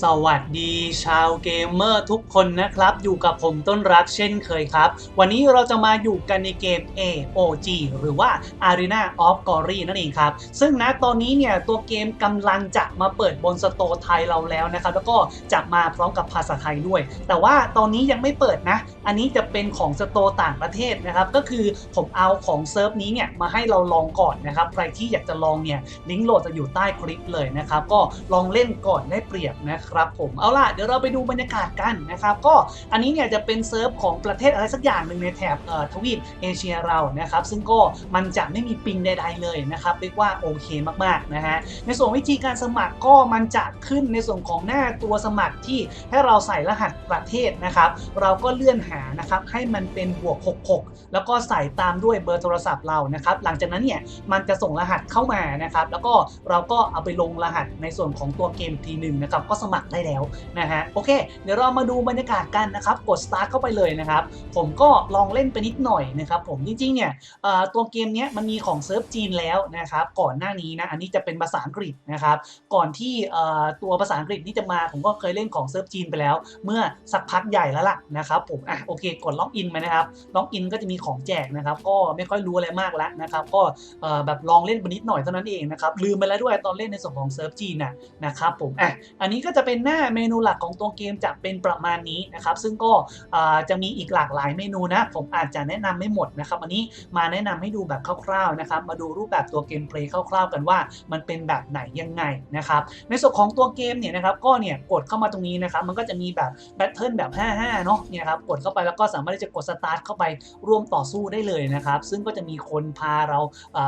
สวัสดีชาวเกมเมอร์ทุกคนนะครับ อยู่กับผมต้นรักเช่นเคยครับ วันนี้เราจะมาอยู่กันในเกม AOG หรือว่า Arena of Glory นั่นเองครับ ซึ่งนะตอนนี้เนี่ยตัวเกมกำลังจะมาเปิดบนสโตร์ไทยเราแล้วนะครับ แล้วก็จะมาพร้อมกับภาษาไทยด้วย แต่ว่าตอนนี้ยังไม่เปิดนะ อันนี้จะเป็นของสโตร์ต่างประเทศนะครับ ก็คือผมเอาของเซิร์ฟนี้เนี่ยมาให้เราลองก่อนนะครับ ใครที่อยากจะลองเนี่ยลิงก์โหลดจะอยู่ใต้คลิปเลยนะครับ ก็ลองเล่นก่อนได้เปรียบนะครับผมเอาล่ะเดี๋ยวเราไปดูบรรยากาศกันนะครับก็อันนี้เนี่ยจะเป็นเซิร์ฟของประเทศอะไรสักอย่างหนึ่งในแถบเอ่อทวีปเอเชียเรานะครับซึ่งก็มันจะไม่มีปิงใด ๆเลยนะครับเรียกว่าโอเคมากๆนะฮะในส่วนวิธีการสมัครก็มันจะขึ้นในส่วนของหน้าตัวสมัครที่ให้เราใส่รหัสประเทศนะครับ เราก็เลื่อนหานะครับให้มันเป็นบวก 66 แล้วก็ใส่ตามด้วยเบอร์โทรศัพท์เรานะครับ หลังจากนั้นเนี่ยมันจะส่งรหัสเข้ามานะครับ แล้วก็เราก็เอาไปลงรหัสในส่วนของตัวเกมทีหนึ่งนะครับก็สมัครได้แล้วนะฮะโอเค เดี๋ยวเรามาดูบรรยากาศกันนะครับกด start เข้าไปเลยนะครับผมก็ลองเล่นไปนิดหน่อยนะครับผมจริงๆเนี่ยตัวเกมเนี้ยมันมีของเซิร์ฟจีนแล้วนะครับก่อนหน้านี้นะอันนี้จะเป็นภาษาอังกฤษนะครับก่อนที่ตัวภาษาอังกฤษนี่จะมาผมก็เคยเล่นของเซิร์ฟจีนไปแล้ว เมื่อสักพักใหญ่แล้วล่ะนะครับผมอะโอเคกดล็อกอินไปนะครับล็อกอินก็จะมีของแจกนะครับก็ไม่ค่อยรู้อะไรมากแล้วนะครับก็แบบลองเล่นไปนิดหน่อยเท่านั้นเองนะครับลืมไปแล้วด้วยตอนเล่นในส่วนของเซิร์ฟจีนนะนะครับผมอะอันนี้ก็จะเป็นหน้าเมนูหลักของตัวเกมจะเป็นประมาณนี้นะครับ ซึ่งก็จะมีอีกหลากหลายเมนูนะ ผมอาจจะแนะนำไม่หมดนะครับอันนี้มาแนะนำให้ดูแบบคร่าวๆนะครับ มาดูรูปแบบตัวเกมเพลย์คร่าวๆ กันว่ามันเป็นแบบไหนยังไงนะครับ ในส่วนของตัวเกมเนี่ยนะครับ ก็เนี่ยกดเข้ามาตรงนี้นะครับ มันก็จะมีแบบแบทเทิลแบบ 55 เนาะเนี่ยครับ กดเข้าไปแล้วก็สามารถที่จะกดสตาร์ทเข้าไปร่วมต่อสู้ได้เลยนะครับ ซึ่งก็จะมีคนพาเรา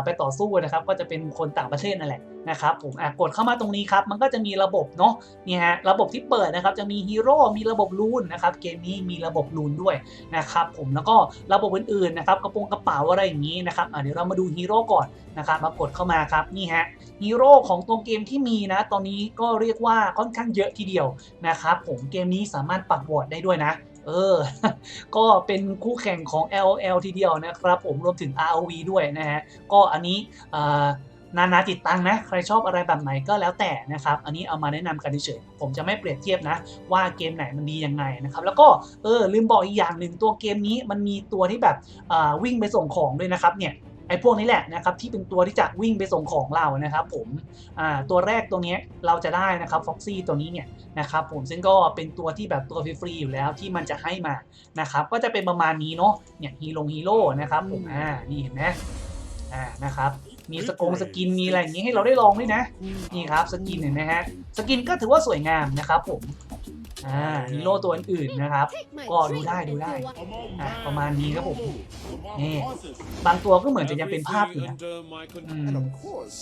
ไปต่อสู้นะครับ ก็จะเป็นคนต่างประเทศนั่นแหละ นะครับผมอะกดเข้ามาตรงนี้ครับ มันก็จะมีระบบเนาะนี่ฮะระบบที่เปิดนะครับจะมีฮีโร่มีระบบลูนนะครับเกมนี้มีระบบลูนด้วยนะครับผมแล้วก็ระบบอื่นๆนะครับกระโปรงกระเป๋าอะไรอย่างนี้นะครับเดี๋ยวเรามาดูฮีโร่ก่อนนะครับมากดเข้ามาครับนี่ฮะฮีโร่ของตัวเกมที่มีนะ ตอนนี้ก็เรียกว่าค่อนข้างเยอะทีเดียวนะครับผมเกมนี้สามารถปักวอร์ดได้ด้วยนะเออ ก็เป็นคู่แข่งของ LOL ทีเดียวนะครับ ผมรวมถึง ROV ด้วยนะฮะ ก็อันนี้อ่อ นานาจิตตังนะ ใครชอบอะไรแบบไหนก็แล้วแต่นะครับ อันนี้เอามาแนะนำกันเฉยผมจะไม่เปรียบเทียบนะ ว่าเกมไหนมันดียังไงนะครับ แล้วก็เออลืมบอกอีกอย่างหนึ่งตัวเกมนี้มันมีตัวที่แบบอ่าวิ่งไปส่งของด้วยนะครับเนี่ยไอ้พวกนี้แหละนะครับที่เป็นตัวที่จะวิ่งไปส่งของเรานะครับผมอ่าตัวแรกตัวนี้เราจะได้นะครับฟ็อกซี่ตัวนี้เนี่ยนะครับผมซึ่งก็เป็นตัวที่แบบตัวฟรีๆอยู่แล้วที่มันจะให้มานะครับก็จะเป็นประมาณนี้เนาะเนี่ยฮีโร่ฮีโร่นะครับผมอ่านี่เห็นไหมอ่านะครับ มีสกงสกินมีอะไรอย่างนี้ให้เราได้ลองด้วยนะ นี่ครับสกินเห็นไหมฮะ สกินก็ถือว่าสวยงามนะครับผม อ่าฮีโร่ตัวอื่นๆนะครับ ก็ดูได้ดูได้ อะประมาณนี้ครับผม นี่บางตัวก็เหมือนจะยังเป็นภาพอยู่นะอืม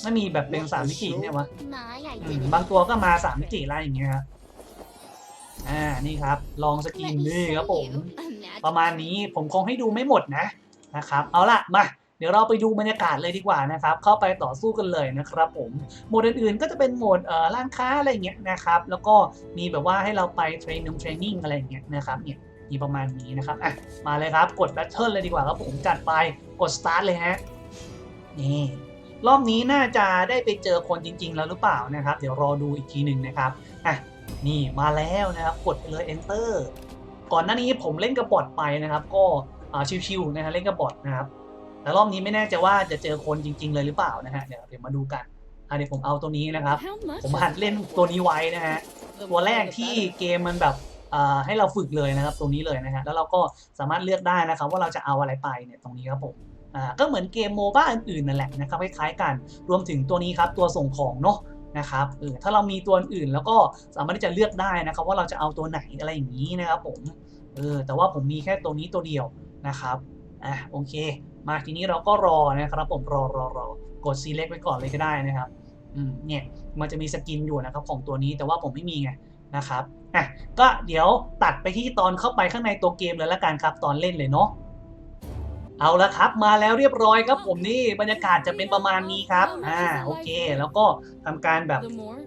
ไม่มีแบบเป็นสามมิติเนี่ยวะหมาใหญ่อืจริมงบางตัวก็มาสามมิติอะไรอย่างเงี้ยครับอ่า นี่ครับ ลองสกินนี่ครับผม ประมาณนี้ผมคงให้ดูไม่หมดนะ นะครับ เอาล่ะ มาเดี๋ยวเราไปดูบรรยากาศเลยดีกว่านะครับ เข้าไปต่อสู้กันเลยนะครับผมโหมดอื่นๆก็จะเป็นโหมดเอ่อร้านค้าอะไรเงี้ยนะครับ แล้วก็มีแบบว่าให้เราไปเทรนนิ่งเทรนนิ่งอะไรเงี้ยนะครับเนี่ยมีประมาณนี้นะครับอะมาเลยครับกดแบทเทิลเลยดีกว่าครับผมจัดไปกดสตาร์ทเลยฮะนี่รอบนี้น่าจะได้ไปเจอคนจริง ๆ แล้วหรือเปล่านะครับ เดี๋ยวรอดูอีกทีหนึ่งนะครับอะนี่มาแล้วนะครับกดไปเลย enter ก่อนหน้านี้ผมเล่นกับบอทไปนะครับ ก็อ่าชิวๆนะฮะเล่นกับบอทนะครับ แต่รอบนี้ไม่แน่ใจว่าจะเจอคนจริง ๆ เลยหรือเปล่านะฮะเดี๋ยวเดี๋ยวมาดูกันอะเดี๋ยวผมเอาตัวนี้นะครับ ผมหัดเล่นตัวนี้ไว้นะฮะตัวแรกที่เกมมันแบบอ่าให้เราฝึกเลยนะครับตรงนี้เลยนะฮะแล้วเราก็สามารถเลือกได้นะครับ ว่าเราจะเอาอะไรไปเนี่ยตรงนี้ครับผมอ่าก็เหมือนเกมโมบ้าอื่นๆนั่นแหละนะครับคล้ายๆกันรวมถึงตัวนี้ครับตัวส่งของเนาะนะครับเออถ้าเรามีตัวอื่นแล้วก็สามารถที่จะเลือกได้นะครับ ว่าเราจะเอาตัวไหนอะไรอย่างนี้นะครับผมเออแต่ว่าผมมีแค่ตัวนี้ตัวเดียวนะครับอะโอเค มาทีนี้เราก็รอนะครับผมรอรอรอกด select ไว้ก่อนเลยก็ได้นะครับอืมเนี่ยมันจะมีสกินอยู่นะครับของตัวนี้แต่ว่าผมไม่มีไงนะครับอะก็เดี๋ยวตัดไปที่ตอนเข้าไปข้างในตัวเกมเลยละกันครับตอนเล่นเลยเนาะ เอาละครับมาแล้วเรียบร้อยครับผมนี่บรรยากาศจะเป็นประมาณนี้ครับอ่าโอเค แล้วก็ทำการแบบ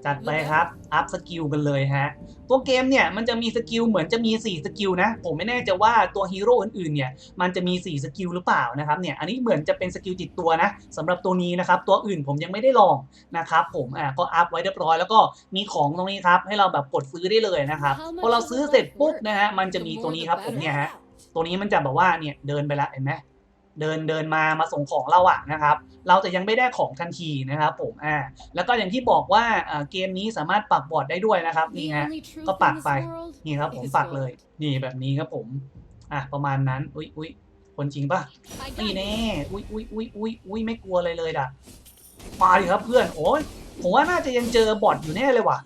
จัดไปครับอัพสกิลกันเลยฮะตัวเกมเนี่ยมันจะมีสกิลเหมือนจะมี 4 สกิลนะ ผมไม่แน่ใจว่าตัวฮีโร่อื่นๆเนี่ยมันจะมี 4 สกิลหรือเปล่านะครับเนี่ยอันนี้เหมือนจะเป็นสกิลติดตัวนะสำหรับตัวนี้นะครับ ตัวอื่นผมยังไม่ได้ลองนะครับผมอ่าก็อัพไว้เรียบร้อยแล้วก็มีของตรงนี้ครับ ให้เราแบบกดซื้อได้เลยนะครับพอเราซื้อเสร็จปุ๊บนะฮะมันจะมีตัวนี้ครับผมเนี่ยฮะตัวนี้มันจะแบบว่าเนี่ยเดินไปแล้วเห็นไหม เดินเดินมามาส่งของเราอะนะครับ เราจะยังไม่ได้ของทันทีนะครับผมอ่าแล้วก็อย่างที่บอกว่าอ่าเกมนี้สามารถปักบอร์ดได้ด้วยนะครับนี่ฮะก็ปักไปนี่ครับผมปักเลยนี่แบบนี้ครับผมอะประมาณนั้นอุ้ยอุ้ยคนจริงปะนี่แน่อุ้ยอุ้ยอุ้ยอุ้ยอุ้ยไม่กลัวอะไรเลยด่ะมาดิครับเพื่อนโอ้ยผมว่าน่าจะยังเจอบอทอยู่แน่เลยว่ะ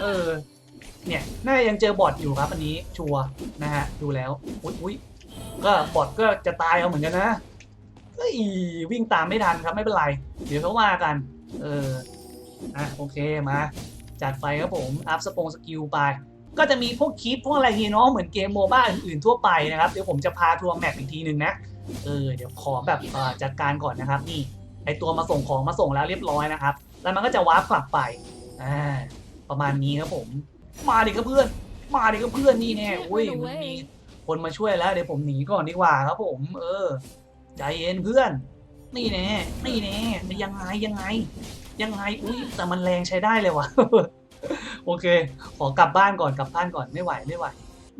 เออ เนี่ยน่าจะยังเจอบอทอยู่ครับอันนี้ชัวร์นะฮะดูแล้วอุ้ยอุ้ยก็บอทก็จะตายเอาเหมือนกันนะ เฮ้ยวิ่งตามไม่ทันครับไม่เป็นไร เดี๋ยวเขาว่ากัน เอออะโอเคมา จัดไปครับผมอัพสปงสกิลไป ก็จะมีพวกคลิปพวกอะไรทีเนาะเหมือนเกมโมบ้าอื่นๆทั่วไปนะครับ เดี๋ยวผมจะพาทัวร์แมปอีกทีหนึ่งนะเออเดี๋ยวขอแบบเอ่อจัดการก่อนนะครับ นี่ไอตัวมาส่งของมาส่งแล้วเรียบร้อยนะครับ แล้วมันก็จะวาร์ปกลับไปอ่าประมาณนี้ครับผม มาดิครับเพื่อน มาดิครับเพื่อนนี่แน่อุ้ยมันมีคนมาช่วยแล้วเดี๋ยวผมหนีก่อนดีกว่าครับผม เออ ใจเย็นเพื่อน นี่แน่นี่แน่ยังไงยังไง ยังไงอุ้ยแต่มันแรงใช้ได้เลยว่ะโอเค ขอกลับบ้านก่อนกลับบ้านก่อนไม่ไหวไม่ไหว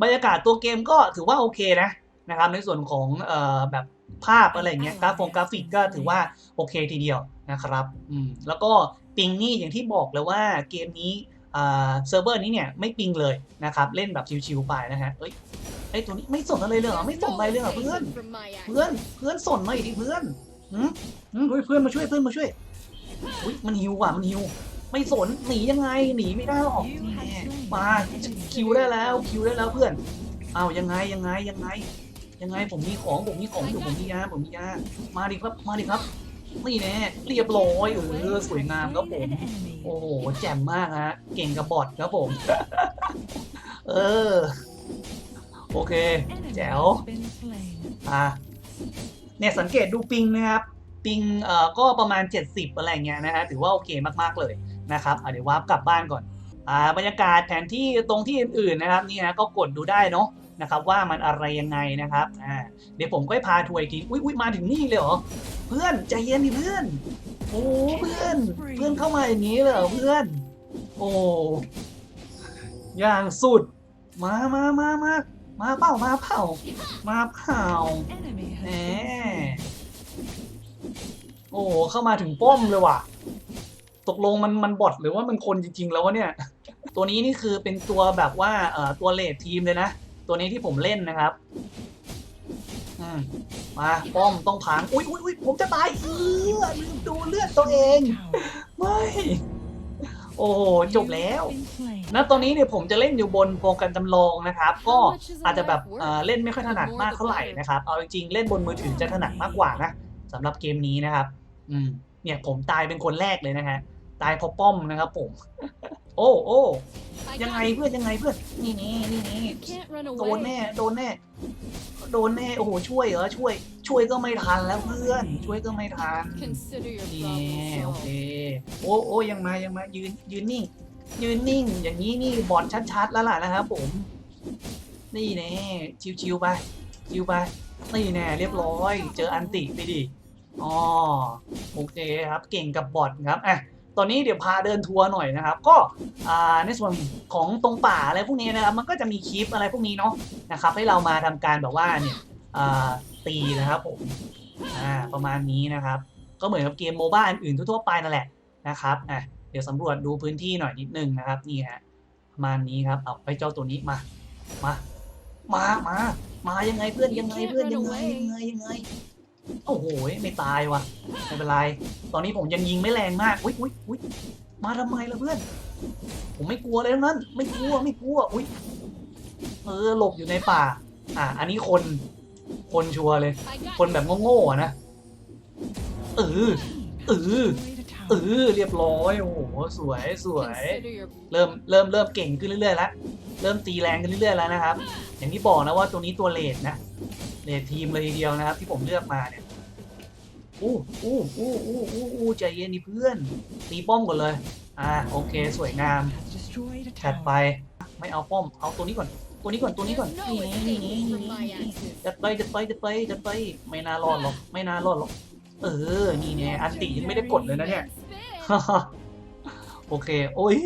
บรรยากาศตัวเกมก็ถือว่าโอเคนะนะครับ ในส่วนของเอ่อแบบภาพอะไรเงี้ยกราฟงกราฟิกก็ถือว่าโอเคทีเดียวนะครับอืมแล้วก็ปิงนี่อย่างที่บอกเลยว่าเกมนี้อ่าเซิร์ฟเวอร์นี้เนี่ยไม่ปิงเลยนะครับ เล่นแบบชิวๆไปนะฮะเอ้ย ไอตัวนี้ไม่สนอะไรเลยเหรอไม่สนอะไรเลยเหรอเพื่อนเพื่อนเพื่อนสนหน่อยดิเพื่อนหืมหืมเฮ้เพื่อนมาช่วยเพื่อนมาช่วยอุ้ยมันหิวว่ะมันหิว ไม่สนหนียังไงหนีไม่ได้หรอกมาคิวได้แล้วคิวได้แล้วเพื่อนเอายังไงยังไงยังไง ยังไงผมมีของผมมีของอยู่ผมมียาผมมียามาดิครับมาดิครับนี่แน่เรียบร้อยเออสวยงามครับผมโอ้โหแจ่มมากฮะเก่งกับบอทครับผม เออ โอเค แจ๋วอะเนี่ยสังเกตดูปิงนะครับ ปิงเอ่อก็ประมาณ 70 อะไรเงี้ยนะฮะถือว่าโอเคมากๆเลยนะครับอะเดี๋ยววาร์ปกลับบ้านก่อนอ่าบรรยากาศแผนที่ตรงที่อื่นๆนะครับนี่ฮะก็กดดูได้เนาะนะครับว่ามันอะไรยังไงนะครับอ่าเดี๋ยวผมก็พาทัวร์อีกทีอุ้ยอุ้ยมาถึงนี่เลยเหรอเพื่อนใจเย็นดิเพื่อนโอ้เพื่อนเพื่อนเข้ามาอย่างนี้เลยเหรอเพื่อน โอ้อย่างสุดมามามามา มาเปล่ามาเปล่ามาเปล่าแหมโอ้โหเข้ามาถึงป้อมเลยว่ะ ตกลงมันมันบอทหรือว่ามันคนจริง ๆ แล้ววะเนี่ย ตัวนี้นี่คือเป็นตัวแบบว่าเอ่อตัวเลดทีมเลยนะ ตัวนี้ที่ผมเล่นนะครับมาป้อมต้องพังอุ้ยอุ้ยอุ้ยผมจะตายเออลืมดูเลือดตัวเอง ไม่ โอ้โหจบแล้ว ณ ตอนนี้เนี่ยผมจะเล่นอยู่บนโปรแกรมจำลองนะครับ ก็อาจจะแบบเอ่อเล่นไม่ค่อยถนัดมากเท่าไหร่นะครับ เอาจริงๆเล่นบนมือถือจะถนัดมากกว่านะสำหรับเกมนี้นะครับ อืม เนี่ยผมตายเป็นคนแรกเลยนะฮะ ตายเพราะป้อมนะครับผม อ้โอ้ยังไงเพื่อนยังไงเพื่อนนี่นี่นี่นี่โดนแน่โดนแน่โดนแน่โอ้โหช่วยเหรอช่วย ช่วยก็ไม่ทันแล้วเพื่อน ช่วยก็ไม่ทันนี่โอเคโอ้โอ้ยังมายังมายืนยืนนิ่งยืนนิ่ง อย่างนี้นี่บอลชัดๆแล้วล่ะนะครับผม นี่แน่ชิวๆไปชิวไปนี่แน่เรียบร้อย เจออันติไปดิอ๋อโอเคครับเก่งกับบอทครับอะ ตอนนี้เดี๋ยวพาเดินทัวร์หน่อยนะครับ ก็ในส่วนของตรงป่าอะไรพวกนี้นะครับ มันก็จะมีคลิปอะไรพวกนี้เนาะนะครับ ให้เรามาทำการแบบว่าเนี่ยตีนะครับผมประมาณนี้นะครับ ก็เหมือนกับเกมโมบ้าอื่นทั่วๆไปนั่นแหละนะครับอะเดี๋ยวสำรวจดูพื้นที่หน่อยนิดนึงนะครับนี่ฮะประมาณนี้ครับเอาไปเจ้าตัวนี้มามามามามายังไงเพื่อนยังไงเพื่อนยังไงยังไงยังไง โอ้โหไม่ตายว่ะไม่เป็นไร ตอนนี้ผมยังยิงไม่แรงมากอุ้ยอุ้ยอุ้ยมาทำไมล่ะเพื่อน ผมไม่กลัวเลยทั้งนั้น ไม่กลัวไม่กลัวอุ้ยเออหลบอยู่ในป่า อะอันนี้คน คนชัวร์เลย คนแบบโง่ๆนะเออเออเออเรียบร้อยโอ้โหสวยสวย เริ่มเริ่มเริ่มเก่งขึ้นเรื่อยๆแล้วเริ่มตีแรงขึ้นเรื่อยๆแล้วนะครับ อย่างที่บอกนะว่าตัวนี้ตัวเลดนะ เลเลดทีมเลยทีเดียวนะครับ ที่ผมเลือกมาเนี่ยอู้อู้อู้อู้อู้อู้ใจเย็นดิเพื่อน ตีป้อมก่อนเลย อ่าโอเคสวยงามถัดไปไม่เอาป้อม เอาตัวนี้ก่อน ตัวนี้ก่อนตัวนี้ก่อนจัดไปจัดไปจัดไปจัดไปไม่น่ารอดหรอกไม่น่ารอดหรอกเออนี่เนี่ยอันติยังไม่ได้กดเลยนะเนี่ยโอเค โอ้ย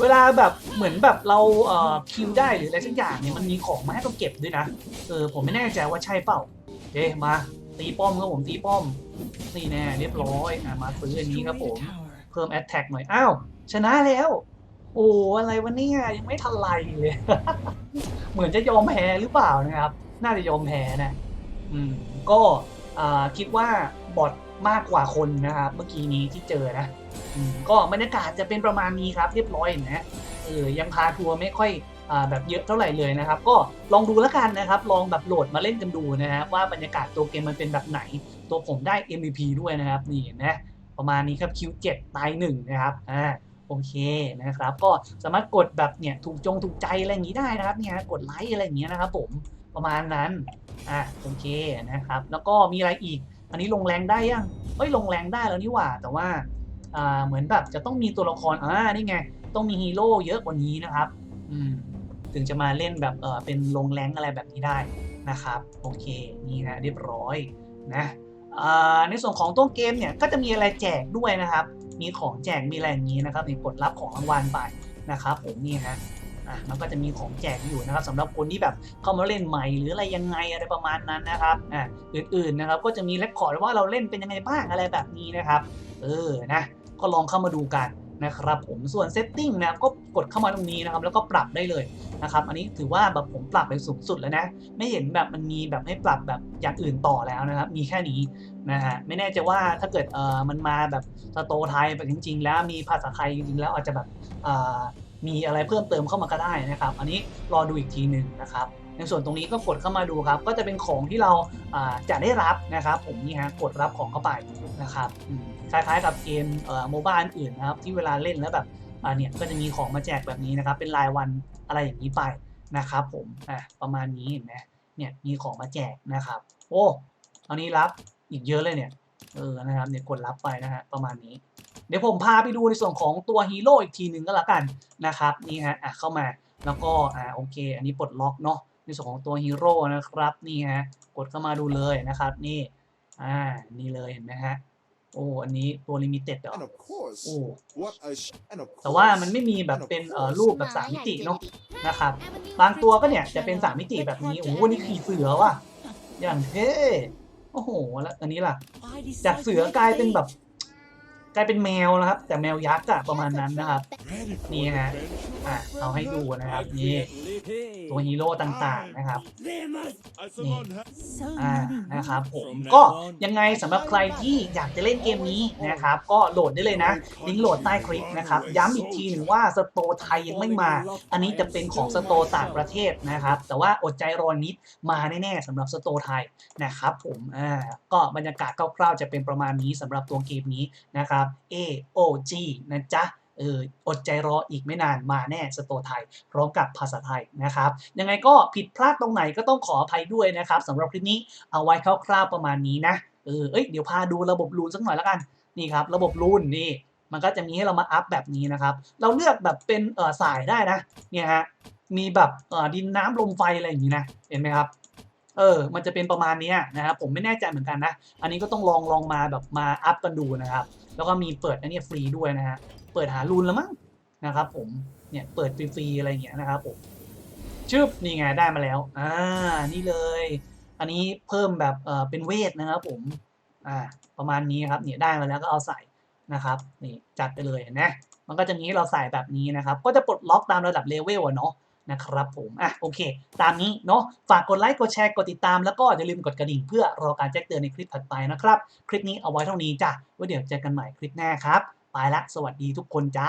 เวลาแบบเหมือนแบบเราเอ่อคิวได้หรืออะไรสักอย่างเนี่ยมันมีของมาให้เราเก็บด้วยนะเออผมไม่แน่ใจว่าใช่เปล่าเอ๊ะมาตีป้อมครับผมตีป้อมนี่แน่เรียบร้อยอะมาซื้ออันนี้ครับผมเพิ่มแอตแทกหน่อยอ้าวชนะแล้ว โอ้อะไรวะเนี่ยยังไม่ทันไรเลย เหมือนจะยอมแพ้หรือเปล่านะครับ น่าจะยอมแพ้นะอืมก็อ่าคิดว่าบอท มากกว่าคนนะครับ เมื่อกี้นี้ที่เจอนะก็บรรยากาศจะเป็นประมาณนี้ครับ เรียบร้อยนไหมเออยังพาทัวร์ไม่ค่อยอแบบเยอะเท่าไหร่เลยนะครับ ก็ลองดูแล้วกันนะครับ ลองแบบโหลดมาเล่นกันดูนะครับว่าบรรยากาศตัวเกมมันเป็นแบบไหน ตัวผมได้ MVP ด้วยนะครับนี่นไหมประมาณนี้ครับ Q7 ตายหนึ่งนะครับอ่าโอเคนะครับ ก็สามารถกดแบบเนี่ยถูกจงถูกใจอะไรอย่างนี้ได้นะครับเนี่ยกดไลค์อะไรอย่างเงี้ยนะครับผมประมาณนั้นอะโอเคนะครับ แล้วก็มีอะไรอีก อันนี้ลงแรงได้ยังเอ้ยลงแรงได้แล้วนี่หว่า แต่ว่าอ่าเหมือนแบบจะต้องมีตัวละครอ่านี่ไง ต้องมีฮีโร่เยอะกว่านี้นะครับอืมถึงจะมาเล่นแบบเออเป็นลงแรงอะไรแบบนี้ได้นะครับ โอเคนี่นะเรียบร้อยนะอ่าในส่วนของตัวเกมเนี่ยก็จะมีอะไรแจกด้วยนะครับ มีของแจกมีอะไรอย่างนี้นะครับนี่กดรับของรางวัลไปนะครับผมนี่ฮะ อะมันก็จะมีของแจกอยู่นะครับสำหรับคนที่แบบเข้ามาเล่นใหม่หรืออะไรยังไงอะไรประมาณนั้นนะครับอะอื่นๆนะครับก็จะมีเรคคอร์ดว่าเราเล่นเป็นยังไงบ้างอะไรแบบนี้นะครับ เออนะก็ลองเข้ามาดูกันนะครับผมส่วนเซตติ้งนะครับก็กดเข้ามาตรงนี้นะครับแล้วก็ปรับได้เลยนะครับอันนี้ถือว่าแบบผมปรับไปสูงสุดแล้วนะ ไม่เห็นแบบมันมีแบบให้ปรับแบบอย่างอื่นต่อแล้วนะครับ มีแค่นี้นะฮะไม่แน่ใจว่าถ้าเกิดเออมันมาแบบสโตไทยแบบจริง ๆ แล้วมีภาษาไทยจริงๆแล้วอาจจะแบบเออ มีอะไรเพิ่มเติมเข้ามาก็ได้นะครับ อันนี้รอดูอีกทีหนึ่งนะครับในส่วนตรงนี้ก็กดเข้ามาดูครับ ก็จะเป็นของที่เราจะได้รับนะครับ ผมนี่ฮะกดรับของเข้าไปนะครับคล้ายๆกับเกมโมบ้าอื่นนะครับ ที่เวลาเล่นแล้วแบบเนี่ยก็จะมีของมาแจกแบบนี้นะครับ เป็นรายวันอะไรอย่างนี้ไปนะครับผมอะประมาณนี้เห็นไหมเนี่ยมีของมาแจกนะครับ โอ้ตอนนี้รับอีกเยอะเลยเนี่ยเออนะครับเนี่ยกดรับไปนะฮะประมาณนี้ เดี๋ยวผมพาไปดูในส่วนของตัวฮีโร่อีกทีหนึ่งก็แล้วกันนะครับนี่ฮะอะเข้ามาแล้วก็อ่าโอเค อันนี้ปลดล็อกเนาะในส่วนของตัวฮีโร่นะครับนี่ฮะกดเข้ามาดูเลยนะครับนี่อ่านี่เลยเห็นไหมฮะโอ้อันนี้ตัวลิมิเต็ดเหรอ And of course, โอ้ what a sh- and of แต่ว่า course, มันไม่มีแบบเป็นเอ่อ and of รูปแบบสามมิติเนาะนะครับบางตัวก็เนี่ยจะเป็นสามมิติแบบนี้โอ้โหนี่ขี่เสือว่ะอย่างเท่โอ้โหแล้วอันนี้ล่ะ จากเสือกลายเป็นแบบ กลายเป็นแมวนะครับ แต่แมวยักษ์อะประมาณนั้นนะครับ นี่ฮะอะเอาให้ดูนะครับนี่ ตัวฮีโร่ต่างๆนะครับนี่อ่านะครับผมก็ยังไงสำหรับใครที่อยากจะเล่นเกมนี้นะครับก็โหลดได้เลยนะลิงก์โหลดใต้คลิปนะครับย้ำอีกทีหนึ่งว่าสโตร์ไทยยังไม่มา อันนี้จะเป็นของสโตร์ต่างประเทศนะครับ แต่ว่าอดใจรอนิดมาแน่ๆสำหรับสโตร์ไทยนะครับผมอ่าก็บรรยากาศคร่าวๆจะเป็นประมาณนี้สำหรับตัวเกมนี้นะครับ AOG นะจ๊ะ เอออดใจรออีกไม่นานมาแน่สโตไทย พร้อมกับภาษาไทยนะครับ ยังไงก็ผิดพลาดตรงไหนก็ต้องขออภัยด้วยนะครับสำหรับคลิปนี้เอาไว้คร่าวๆประมาณนี้นะเออเอ้ยเดี๋ยวพาดูระบบรูนสักหน่อยแล้วกันนี่ครับ ระบบรูนนี่มันก็จะมีให้เรามาอัพแบบนี้นะครับ เราเลือกแบบเป็นเออสายได้นะเนี่ยฮะมีแบบเออดินน้ำลมไฟอะไรอย่างนี้นะเห็นไหมครับเออ มันจะเป็นประมาณนี้นะครับผมไม่แน่ใจเหมือนกันนะ อันนี้ก็ต้องลองลองมาแบบมาอัพกันดูนะครับ แล้วก็มีเปิดอันนี้ฟรีด้วยนะฮะ เปิดหารูนแล้วมั้งนะครับ ผมเนี่ยเปิดฟรีๆอะไรอย่างเงี้ยนะครับผมชึบนี่ไงได้มาแล้วอ่านี่เลย อันนี้เพิ่มแบบเอ่อเป็นเวทนะครับ ผมอ่าประมาณนี้ครับเนี่ยได้มาแล้วก็เอาใส่นะครับนี่จัดไปเลยนไหมมันก็จะนี้เราใส่แบบนี้นะครับ ก็จะปลดล็อกตามระดับเลเวลเนาะนะครับผมอะโอเค ตามนี้เนาะฝากกดไลค์กดแชร์กดติดตามแล้วก็อย่าลืมกดกระดิ่งเพื่อรอการแจ้งเตือนในคลิปถัดไปนะครับ คลิปนี้เอาไว้เท่านี้จ้ะไว้เดี๋ยวเจอกันใหม่คลิปหน้าครับ ไปละ สวัสดีทุกคนจ้า